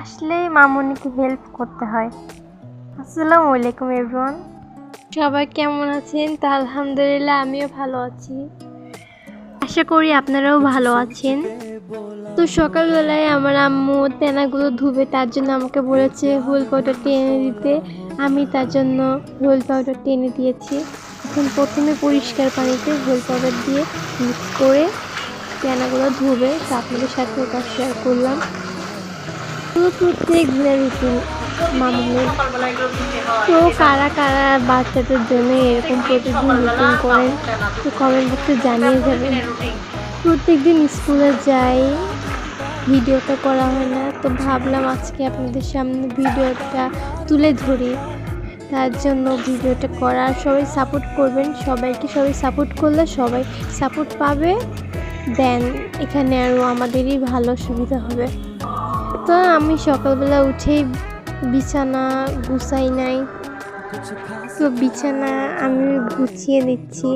আসলেই মামুনিকে হেল্প করতে হয়। আসসালামু আলাইকুম এভরিওয়ান সবাই কেমন আছেন? তা আলহামদুলিল্লাহ, আমিও ভালো আছি। আশা করি আপনারাও ভালো আছেন। তো সকালবেলায় আমার আম্মু তেনাগুলো ধুবে, তার জন্য আমাকে বলেছে হুইল পাউডারটি এনে দিতে। আমি তার জন্য হুইল পাউডারটি এনে দিয়েছি। এখন প্রথমে পরিষ্কার পানিতে হুইল পাউডার দিয়ে মিক্স করে তেনাগুলো ধুবে। তা আপনাদের সাথে শেয়ার করলাম। প্রত্যেক দিনের তো কারা কারা বাচ্চাদের জন্য এরকম প্রতিদিন রুটিন করেন তো কমেন্ট বক্সে জানিয়ে যাবেন প্রত্যেকদিন স্কুলে যাই, ভিডিওটা করা হয় না, তো ভাবলাম আজকে আপনাদের সামনে ভিডিওটা তুলে ধরি। তার জন্য ভিডিওটা করা, সবাই সাপোর্ট করবেন, সবাইকে সবাই সাপোর্ট করলে সবাই সাপোর্ট পাবে। দেন এখানে আরও আমাদেরই ভালো সুবিধা হবে। তো আমি সকালবেলা উঠেই বিছানা গুছাই নাই। তো বিছানা আমি গুছিয়ে নিচ্ছি।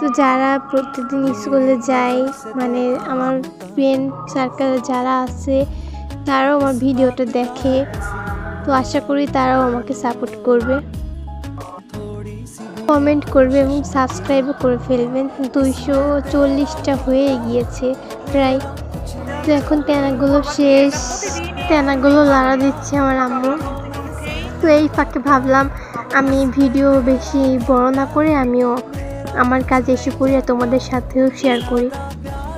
তো যারা প্রতিদিন স্কুলে যায় মানে আমার ফ্রেন্ড সার্কেলে যারা আছে, তারাও আমার ভিডিওটা দেখে। তো আশা করি তারাও আমাকে সাপোর্ট করবে। কমেন্ট করবে এবং সাবস্ক্রাইবও করে ফেলবেন। দুইশো চল্লিশটা হয়ে গিয়েছে প্রায়। তো এখন তেনাগুলো শেষ। তেনাগুলো লাড়া দিচ্ছে আমার আম্মু। তো এই ফাঁকে ভাবলাম আমি ভিডিও বেশি বড় না করে আমিও আমার কাজে এসে করি আর তোমাদের সাথেও শেয়ার করি।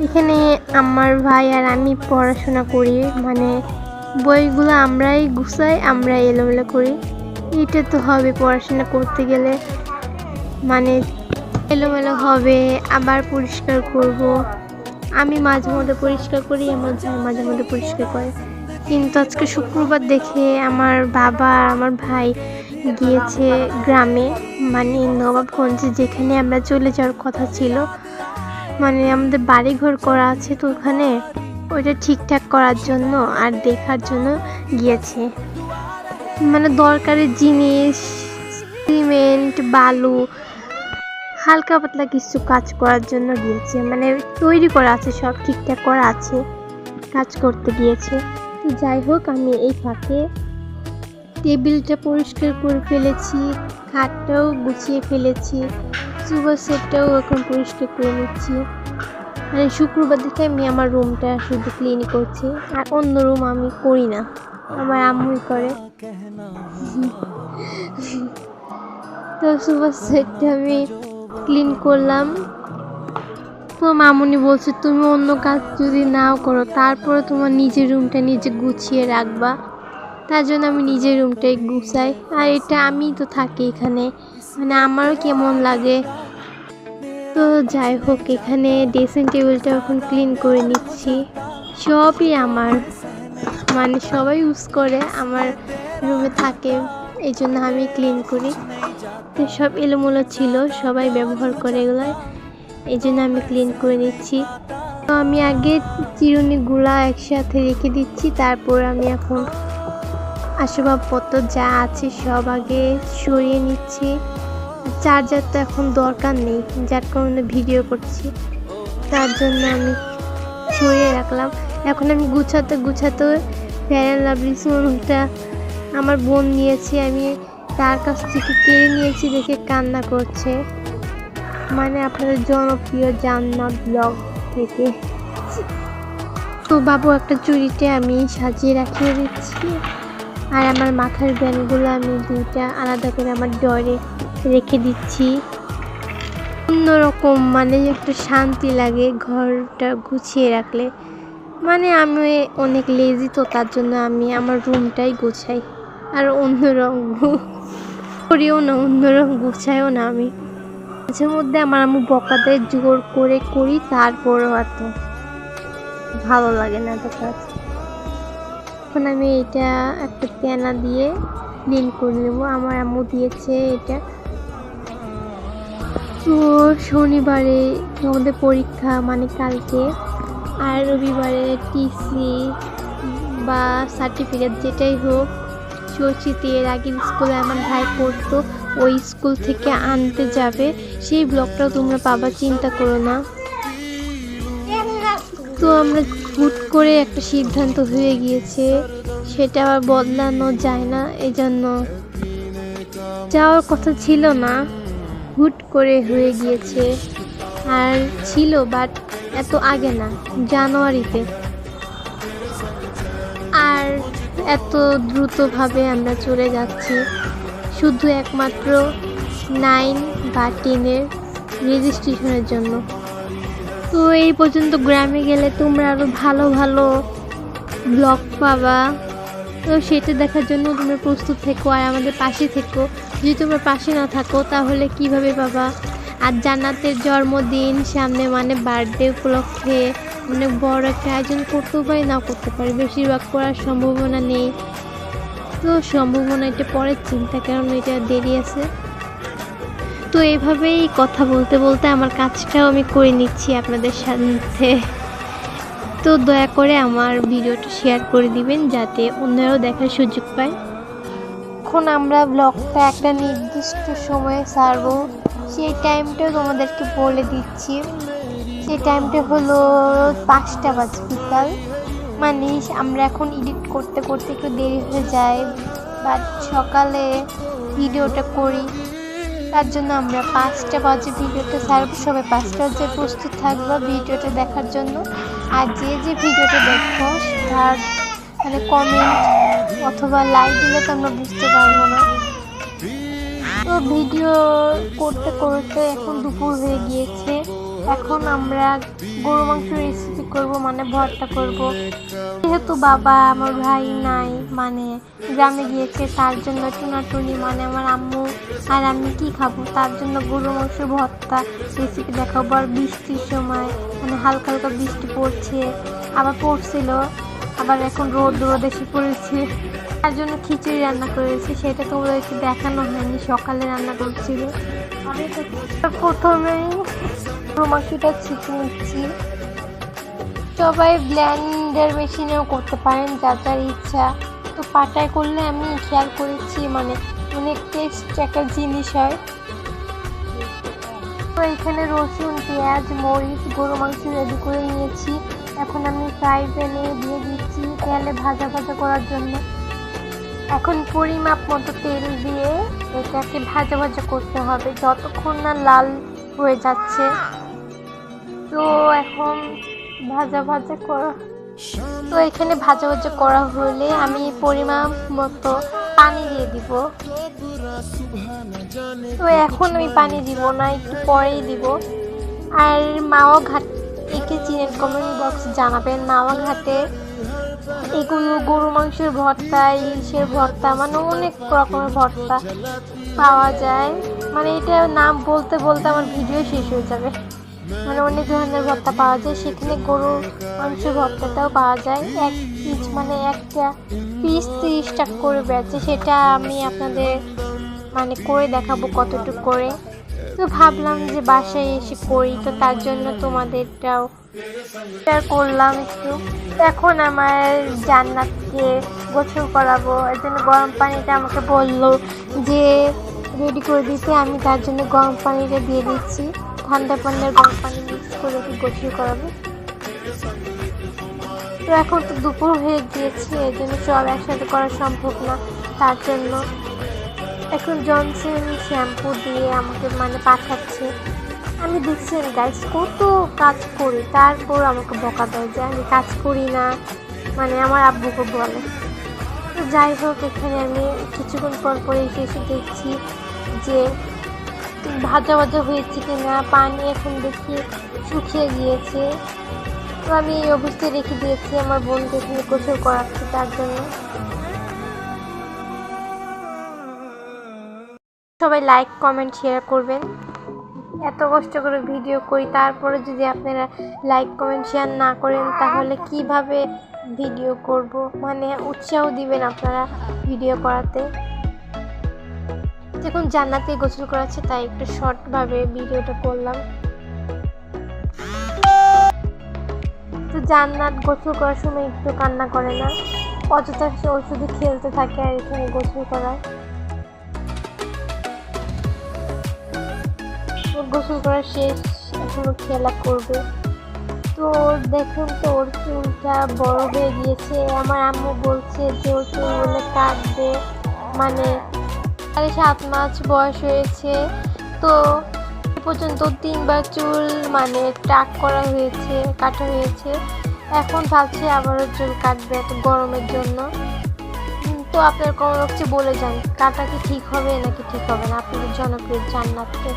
এখানে আমার ভাই আর আমি পড়াশোনা করি। মানে বইগুলো আমরাই গুছাই আমরা এলোমেলো করি। এটা তো হবে পড়াশোনা করতে গেলে। মানে এলোমেলো হবে, আবার পরিষ্কার করব। আমি মাঝে মধ্যে পরিষ্কার করি আমার মাঝে মধ্যে পরিষ্কার করে। কিন্তু আজকে শুক্রবার দেখে আমার বাবা আমার ভাই গিয়েছে গ্রামে মানে নবাবগঞ্জে, যেখানে আমরা চলে যাওয়ার কথা ছিল। মানে আমাদের বাড়ি ঘর করা আছে তো ওখানে। ওইটা ঠিকঠাক করার জন্য আর দেখার জন্য গিয়েছে। মানে দরকারি জিনিস, সিমেন্ট, বালু হালকা পাতলা কিছু কাজ করার জন্য গিয়েছে মানে তৈরি করা আছে সব ঠিকঠাক করা আছে কাজ করতে গিয়েছে তো যাই হোক আমি এই ফাঁকে টেবিলটা পরিষ্কার করে ফেলেছি খাটটাও গুছিয়ে ফেলেছি সুপার সেটটাও এখন পরিষ্কার করে নিচ্ছি। মানে শুক্রবার থেকে আমি আমার রুমটা শুধু ক্লিন করছি আর অন্য রুম আমি করি না। আমার আম্মুই করে। তো সুপার সেটটা আমি ক্লিন করলাম। তো মামুনি বলছে, তুমি অন্য কাজ যদি নাও করো, তারপরে তোমার নিজের রুমটা নিজে গুছিয়ে রাখবা। তার জন্য আমি নিজের রুমটাই গুছাই। আর এটা আমি তো থাকি এখানে। মানে আমারও কেমন লাগে। তো যাই হোক, এখানে ড্রেসিং টেবিলটা এখন ক্লিন করে নিচ্ছি। সবই আমার। মানে সবাই ইউজ করে, আমার রুমে থাকে। এই জন্য আমি ক্লিন করি। তো সব এলোমেলো ছিল, সবাই ব্যবহার করে এগুলো। এই জন্য আমি ক্লিন করে নিচ্ছি। তো আমি আগে চিরুনিগুলা একসাথে রেখে দিচ্ছি, তারপর আমি এখন আসবাবপত্র যা আছে সব আগে সরিয়ে নিচ্ছি। চার্জার তো এখন দরকার নেই, যার কারণে ভিডিও করছি। তার জন্য আমি সরিয়ে রাখলাম। এখন আমি গুছাতে গুছাতে ফেয়ার লাভলি সোনটা আমার বোন নিয়েছে, আমি তার কাছ থেকে কেড়ে নিয়েছি দেখে কান্না করছে। মানে আপনাদের জনপ্রিয় জান্নাত ব্লগ থেকে তো বাবু, একটা চুরিতে আমি সাজিয়ে রাখিয়ে দিচ্ছি। আর আমার মাথার ব্যান্ডগুলো আমি দুইটা আলাদা করে আমার ডরে রেখে দিচ্ছি। অন্যরকম মানে একটু শান্তি লাগে ঘরটা গুছিয়ে রাখলে। মানে আমি অনেক লেজি তো তার জন্য আমি আমার রুমটাই গোছাই। আর অন্য রং করিও না, অন্য রং গুছাইও না আমি। মাঝে মধ্যে আমার আম্মু বকাতে জোর করে করি, তারপরও এত ভালো লাগে না তো কাজ। এখন আমি এটা একটা পেনা দিয়ে ক্লিন করে নেব। আমার আম্মু দিয়েছে এটা। তো শনিবারে আমাদের পরীক্ষা মানে কালকে। আর রবিবারে টিসি বা সার্টিফিকেট যেটাই হোক ষষ্ঠীতে এর আগের স্কুলে আমার ভাই পড়তো, ওই স্কুল থেকে আনতে যাবে। সেই ব্লগটাও তোমরা পাবা, চিন্তা করো না। তো আমরা হুট করে একটা সিদ্ধান্ত হয়ে গিয়েছে, সেটা আবার বদলানো যায় না এই জন্য যাওয়ার কথা ছিল না, হুট করে হয়ে গিয়েছে। আর ছিল বাট এত আগে না, জানুয়ারিতে। আর এত দ্রুতভাবে আমরা চলে যাচ্ছি। শুধু একমাত্র নাইন বা টেনের রেজিস্ট্রেশনের জন্য। তো এই পর্যন্ত গ্রামে গেলে তোমরা আরও ভালো ভালো ব্লগ পাবা। তো সেটা দেখার জন্য তোমরা প্রস্তুত থেকো আর আমাদের পাশে থেকো। যদি তোমরা পাশে না থাকো, তাহলে কীভাবে পাবা? আর জান্নাতের জন্মদিন সামনে মানে বার্থডে উপলক্ষে অনেক বড় একটা আয়োজন করতেও পারি না করতে পারি। বেশিরভাগ করার সম্ভাবনা নেই। তো সম্ভাবনা এটা পরের চিন্তা, কারণ এটা দেরি আছে। তো এইভাবেই কথা বলতে বলতে আমার কাজটাও আমি করে নিচ্ছি আপনাদের সাথে। তো দয়া করে আমার ভিডিওটা শেয়ার করে দিবেন, যাতে অন্যরাও দেখার সুযোগ পায় এখন আমরা ব্লগটা একটা নির্দিষ্ট সময়ে ছাড়বো। সেই টাইমটাও তোমাদেরকে বলে দিচ্ছি। সেই টাইমটা হলো পাঁচটা বাজে বিকাল। মানে আমরা এখন এডিট করতে করতে একটু দেরি হয়ে যায় বাট সকালে ভিডিওটা করি। তার জন্য আমরা পাঁচটা বাজে ভিডিওটা ছাড়বো। সবাই পাঁচটা বাজে প্রস্তুত থাকব ভিডিওটা দেখার জন্য। আর যে যে ভিডিওটা দেখব তার মানে কমেন্ট অথবা লাইক দিলে তো আমরা বুঝতে পারব না। তো ভিডিও করতে করতে এখন দুপুর হয়ে গিয়েছে। এখন আমরা গরু মাংস রেসিপি করব মানে ভর্তা করব। যেহেতু বাবা আমার ভাই নাই মানে গ্রামে গিয়েছে, তার জন্য টুনাটুনি মানে আমার আম্মু আর আমি কি খাব? তার জন্য গরু মাংস, ভর্তা রেসিপি দেখাবো। আর বৃষ্টির সময় মানে হালকা হালকা বৃষ্টি পড়ছে, আবার পড়ছিল, আবার এখন রোদ রোদ এসে পড়েছে। তার জন্য খিচুড়ি রান্না করেছি, সেটা তোমাদেরকে দেখানো হয়নি, সকালে রান্না করছিল। প্রথমেই মাখিটা ছিটে নিচ্ছি। সবাই ব্ল্যান্ডার মেশিনেও করতে পারেন যার যার ইচ্ছা। তো পাটায় করলে আমি খেয়াল করেছি মানে অনেক টেস্ট একটা জিনিস হয়। তো এখানে রসুন, পেঁয়াজ, মরিচ গরু মাংস রেডি করে নিয়েছি। এখন আমি ফ্রাই প্যানে দিয়ে দিচ্ছি, তেলে ভাজা ভাজা করার জন্য। এখন পরিমাপ মতো তেল দিয়ে এটাকে ভাজা ভাজা করতে হবে, যতক্ষণ না লাল হয়ে যাচ্ছে। তো এখন ভাজা ভাজা করা, তো এখানে ভাজা ভাজা করা হলে আমি পরিমাণ মতো পানি দিয়ে দিব। তো এখন আমি পানি দিব না, একটু পরেই দিব। আর মাওয়া ঘাট একে চিনের কমেন্ট বক্স জানাবেন। মাওয়া ঘাটে এগুলো গরু মাংসের ভর্তা, ইলিশের ভর্তা মানে অনেক রকমের ভর্তা পাওয়া যায়। মানে এটা নাম বলতে বলতে আমার ভিডিও শেষ হয়ে যাবে। মানে অনেক ধরনের ভর্তা পাওয়া যায়। সেখানে গরু মাংস ভর্তাটাও পাওয়া যায়। এক পিস মানে একটা পিস তিরিশ টাকা করে বেচে। সেটা আমি আপনাদের মানে করে দেখাবো কতটুকু করে। তো ভাবলাম যে বাসায় এসে করি। তো তার জন্য তোমাদেরটাও শেয়ার করলাম একটু। এখন আমার জান্নাতকে গোসল করাবো। এর জন্য গরম পানিটা আমাকে বলল যে রেডি করে দিতে। আমি তার জন্য গরম পানিটা দিয়ে দিচ্ছি। ঠান্ডা পানির গরম পানি মিক্স করে ওকে গোসল করাবো। তো এখন তো দুপুর হয়ে গিয়েছে এর জন্য চল একসাথে করা সম্ভব না। তার জন্য এখন জনসন শ্যাম্পু দিয়ে আমাকে মানে পাঠাচ্ছে। আমি দেখছেন গাইস কত কাজ করি, তারপর আমাকে বকা দেয় যে আমি কাজ করি না মানে আমার আব্বুকে বলে। তো যাই হোক, এখানে আমি কিছুক্ষণ পর পরে এসে এসে দেখছি যে ভাজা ভাজা হয়েছে কিনা, পানি এখন দেখি শুকিয়ে গিয়েছে। তো আমি এই অবস্থায় রেখে দিয়েছি আমার বোনকে এখানে গোসল করাচ্ছি তার জন্য। সবাই লাইক, কমেন্ট শেয়ার করবেন। এত কষ্ট করে ভিডিও করি, তারপরে যদি আপনারা লাইক, কমেন্ট শেয়ার না করেন, তাহলে কীভাবে ভিডিও করব? মানে উৎসাহ দিবেন আপনারা ভিডিও করাতে। দেখুন জান্নাতে গোসল করাচ্ছে, তাই একটু শর্টভাবে ভিডিওটা করলাম। তো জান্নাত গোসল করার সময় একটু কান্না করে না। অযথা সে ও শুধু খেলতে থাকে আর এখানে গোসল করায়। গোসল করা শেষ, এখনও খেলা করবে। তো তো দেখুন তো, ওর চুলটা বড় হয়ে গিয়েছে। আমার আম্মু বলছে যে ওর চুল চুলগুলো কাটবে মানে সাড়ে সাত মাস বয়স হয়েছে, তো এ পর্যন্ত তিনবার চুল মানে টাক করা হয়েছে, কাটা হয়েছে। এখন ভাবছি আবারও চুল কাটবে এত গরমের জন্য। তো আপনার কিছু বলে যান, কাটা কি ঠিক হবে নাকি ঠিক হবে না? আপনাদের জনপ্রিয় জান্নাতকে।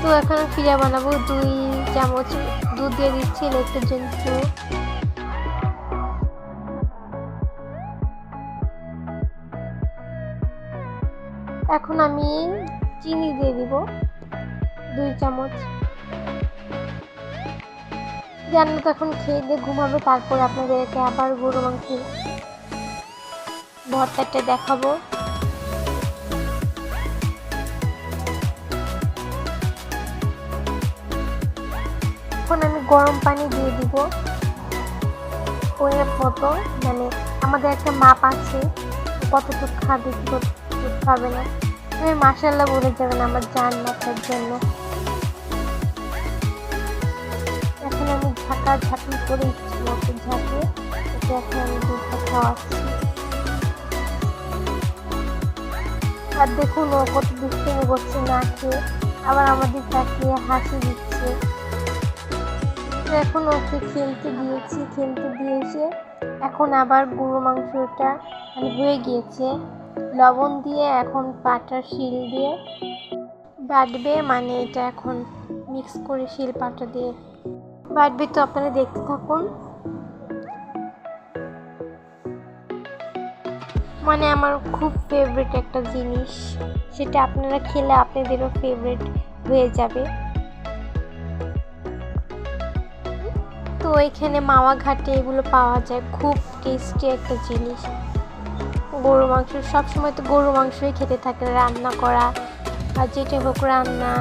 তো এখন ফিরে বানাবো দুই চামচ দুধ দিয়ে দিচ্ছি লেকটার জন্য। এখন আমি চিনি দিয়ে দিব দুই চামচ। জান্নাত এখন খেয়ে দিয়ে ঘুমাবে, তারপর আপনাদেরকে আবার গরু মাংস ভর্তাটা দেখাবো। এখন আমি গরম পানি দিয়ে দিব ওয়ের মতো মানে আমাদের একটা মাপ আছে, কতটুকু খাবে কি খাবে না। তুমি মাসাল্লাহ বলে যাবেন আমার জান মাথার জন্য। এখন আমি ঝাঁকা ঝাঁকি করে ইচ্ছে মতো ঝাঁকে এখন আমি দুধটা খাওয়াচ্ছি। আর দেখুন, ও কত দুষ্টুমি করছে না খেয়ে আবার আমাদের তাকিয়ে হাসি দিচ্ছে। এখন ওকে খেলতে দিয়েছি, খেলতে দিয়েছে এখন আবার গরু মাংসটা মানে হয়ে গিয়েছে। লবণ দিয়ে এখন পাটার শিল দিয়ে বাটবে মানে এটা এখন মিক্স করে শিল পাটা দিয়ে বাটবে। তো আপনারা দেখতে থাকুন। মানে আমার খুব ফেভারিট একটা জিনিস। সেটা আপনারা খেলে আপনাদেরও ফেভারিট হয়ে যাবে। তো এখানে মাওয়া ঘাটে এগুলো পাওয়া যায়। খুব টেস্টি একটা জিনিস। গরু মাংস, সবসময় তো গরু মাংসই খেতে থাকে। রান্না করা, আর যেটা হোক রান্না,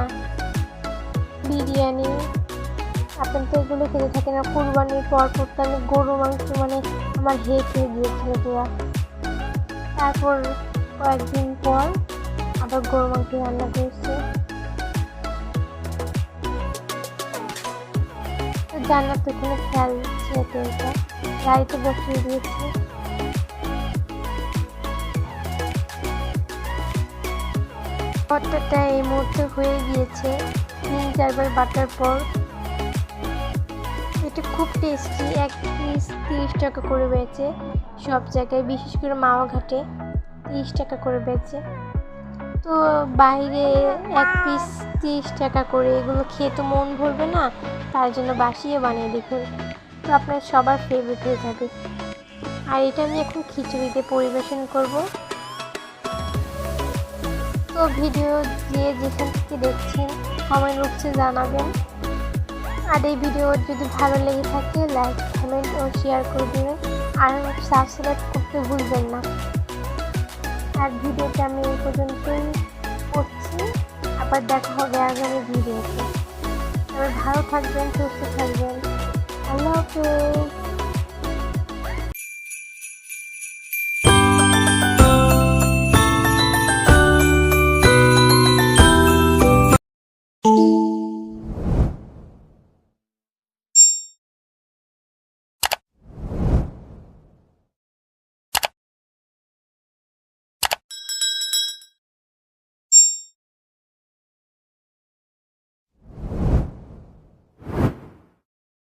বিরিয়ানি। আপনার তো এগুলো খেতে থাকে না। কুরবানির পর পর তো আমি গরু মাংস মানে আমার হেট হয়ে গিয়েছিল পুরা। তারপর কয়েকদিন পর আবার গরু মাংস রান্না করেছে। জান্নাত ওখানে খেলছে এটা। গাড়িতে বসিয়ে দিয়েছে। ভর্তাটা এই মুহূর্তে হয়ে গিয়েছে। তিন চারবার বাটার পর। এটা খুব টেস্টি এক পিস তিরিশ টাকা করে বেচে। সব জায়গায়, বিশেষ করে মাওয়া ঘাটে তিরিশ টাকা করে বেচে। তো বাইরে এক পিস তিরিশ টাকা করে, এগুলো খেয়ে তো মন ভরবে না। তার জন্য বাসিয়ে বানিয়ে দেখুন। তো আপনার সবার ফেভারিট হয়ে যাবে। আর এটা আমি এখন খিচুড়িতে পরিবেশন করব। তো ভিডিও দিয়ে যেখান থেকে দেখছেন কমেন্ট বক্সে জানাবেন। আর এই ভিডিও যদি ভালো লেগে থাকে লাইক কমেন্ট ও শেয়ার করে দেবেন। আর সাবস্ক্রাইব করতে ভুলবেন না। আর ভিডিওটা আমি এই পর্যন্তই করছি। আবার দেখা হবে আগামী ভিডিওতে তবে ভালো থাকবেন, সুস্থ থাকবেন। আল্লাহ হাফেজ।